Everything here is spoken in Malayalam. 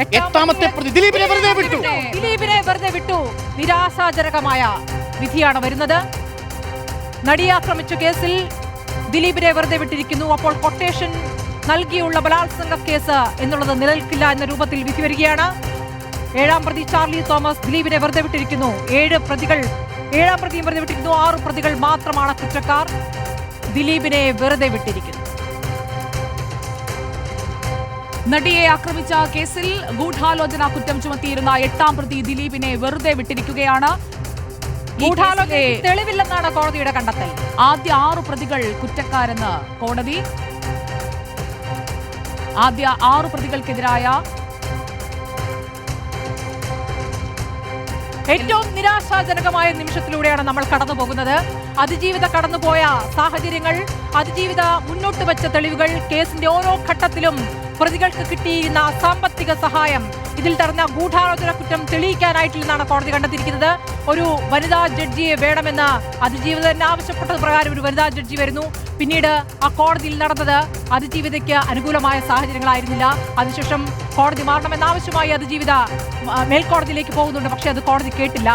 എട്ടാമത്തെ പ്രതി ദിലീപിനെ വെറുതെ വിട്ടു. ദിലീപിനെ വെറുതെ വിട്ടു. നിരാശാജനകമായ വിധിയാണ് വരുന്നത്. നടിയെ ആക്രമിച്ച കേസിൽ ദിലീപിനെ വെറുതെ വിട്ടിരിക്കുന്നു. അപ്പോൾ കൊട്ടേഷൻ നൽകിയുള്ള ബലാത്സംഗ കേസ് എന്നുള്ളത് നിലനിൽക്കില്ല എന്ന രൂപത്തിൽ വിധി വരികയാണ്. ഏഴാം പ്രതി ചാർലി തോമസ് ദിലീപിനെ വെറുതെ വിട്ടിരിക്കുന്നു. ഏഴ് പ്രതികൾ ഏഴാം പ്രതിയും വെറുതെ വിട്ടിരിക്കുന്നു. ആറ് പ്രതികൾ മാത്രമാണ് കുറ്റക്കാർ. ദിലീപിനെ വെറുതെ വിട്ടിരിക്കുന്നു. നടിയെ ആക്രമിച്ച കേസിൽ ഗൂഢാലോചന കുറ്റം ചുമത്തിയിരുന്ന എട്ടാം പ്രതി ദിലീപിനെ വെറുതെ വിട്ടിരിക്കുകയാണ് തെളിവില്ലെന്നാണ് കോടതിയുടെ കണ്ടെത്തൽ. ആദ്യ ആറ് പ്രതികൾ കുറ്റക്കാരെന്ന് കോടതി. ആദ്യ ആറ് പ്രതികൾക്കെതിരായ ഏറ്റവും നിരാശാജനകമായ നിമിഷത്തിലൂടെയാണ് നമ്മൾ കടന്നു പോകുന്നത്. അതിജീവിത കടന്നുപോയ സാഹചര്യങ്ങൾ അതിജീവിത മുന്നോട്ട് വച്ച തെളിവുകൾ കേസിന്റെ ഓരോ ഘട്ടത്തിലും പ്രതികൾക്ക് കിട്ടിയിരുന്ന സാമ്പത്തിക സഹായം. ഇതിൽ നടന്ന ഗൂഢാലോചന കുറ്റം തെളിയിക്കാനായിട്ടില്ലെന്നാണ് കോടതി കണ്ടെത്തിയിരിക്കുന്നത്. ഒരു വനിതാ ജഡ്ജിയെ വേണമെന്ന് അതിജീവിത തന്നെ ആവശ്യപ്പെട്ടത് പ്രകാരം ഒരു വനിതാ ജഡ്ജി വരുന്നു. പിന്നീട് ആ കോടതിയിൽ നടന്നത് അതിജീവിതയ്ക്ക് അനുകൂലമായ സാഹചര്യങ്ങളായിരുന്നില്ല. അതിനുശേഷം കോടതി മാറണമെന്നാവശ്യമായി അതിജീവിത മേൽക്കോടതിയിലേക്ക് പോകുന്നുണ്ട്. പക്ഷേ അത് കോടതി കേട്ടില്ല.